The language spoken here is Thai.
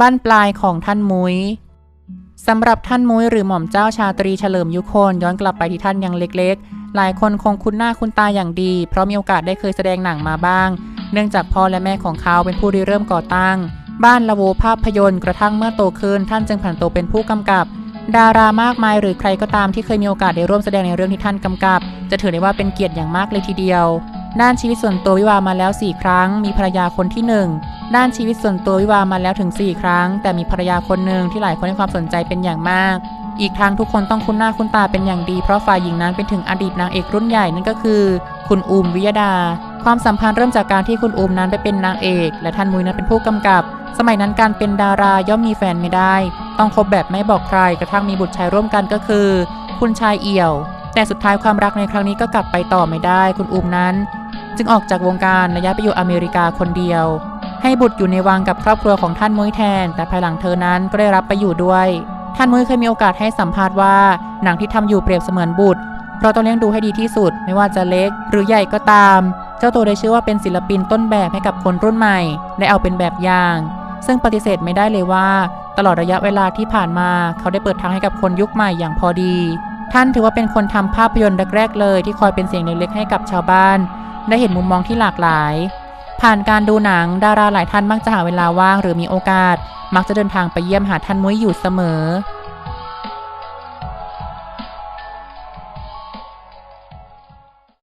บ้านปลายของท่านมุ้ยสำหรับท่านมุ้ยหรือหม่อมเจ้าชาตรีเฉลิมยุคนย้อนกลับไปที่ท่านยังเล็กๆ หลายคนคงคุ้นหน้าคุ้นตาอย่างดี เพราะมีโอกาสได้เคยแสดงหนังมาบ้าง เนื่องจากพ่อและแม่ของเขาเป็นผู้ริเริ่มก่อตั้ง บ้านละโวภาพยนตร์กระทั่งเมื่อโตขึ้นท่านจึงผันตัวเป็นผู้กำกับ ดารามากมายหรือใครก็ตามที่เคยมีโอกาสได้ร่วมแสดงในเรื่องที่ท่านกำกับ จะถือได้ว่าเป็นเกียรติอย่างมากเลยทีเดียวด้านชีวิตส่วนตัววิวามาแล้ว 4 ครั้ง มีภรรยาคนที่ 1 ด้านชีวิตส่วนตัววิวามาแล้วถึง 4 ครั้ง แต่มีภรรยาคนหนึ่งที่หลายคนให้ความสนใจเป็นอย่างมาก อีกทั้งทุกคนต้องคุ้นหน้าคุ้นตาเป็นอย่างดีเพราะฝ่ายหญิงนั้นเป็นถึงอดีตนางเอกรุ่นใหญ่นั่นก็คือ คุณอูมวิยดา ความสัมพันธ์เริ่มจากการที่คุณอูมนั้นไปเป็นนางเอก และท่านมุยนั้นเป็นผู้กำกับ สมัยนั้นการเป็นดาราย่อมมีแฟนไม่ได้ ต้องคบแบบไม่บอกใครกระทั่งมีบุตรชายร่วมกันก็คือ คุณชายเอี่ยว แต่สุดท้ายความรักในครั้งนี้ก็กลับไปต่อไม่ได้ คุณอูมนั้น จึงออกจากวงการและย้ายไปอยู่อเมริกาคนเดียว ให้บุตรอยู่ในวังกับครอบครัวของท่านมุ้ยแทน แต่ภายหลังเธอนั้นก็ได้รับไปอยู่ด้วย ท่านมุ้ยเคยมีโอกาสให้สัมภาษณ์ว่า หนังที่ทำอยู่เปรียบเสมือนบุตรเพราะต้องเลี้ยงดูให้ดีที่สุด ไม่ว่าจะเล็กหรือใหญ่ก็ตาม เจ้าตัวได้ชื่อว่าเป็นศิลปินต้นแบบให้กับคนรุ่นใหม่ได้เอาเป็นแบบอย่าง ซึ่งปฏิเสธไม่ได้เลยว่า ตลอดระยะเวลาที่ผ่านมา เขาได้เปิดทางให้กับคนยุคใหม่อย่างพอดี ท่านถือว่าเป็นคนทำภาพยนตร์แรกๆเลย ที่คอยเป็นเสียงเล็กๆให้กับชาวบ้าน ได้เห็นมุมมองที่หลากหลาย ผ่านการดูหนังดาราหลายท่านมักจะหาเวลาว่างหรือมีโอกาส มักจะเดินทางไปเยี่ยมหาท่านมุ้ยอยู่เสมอ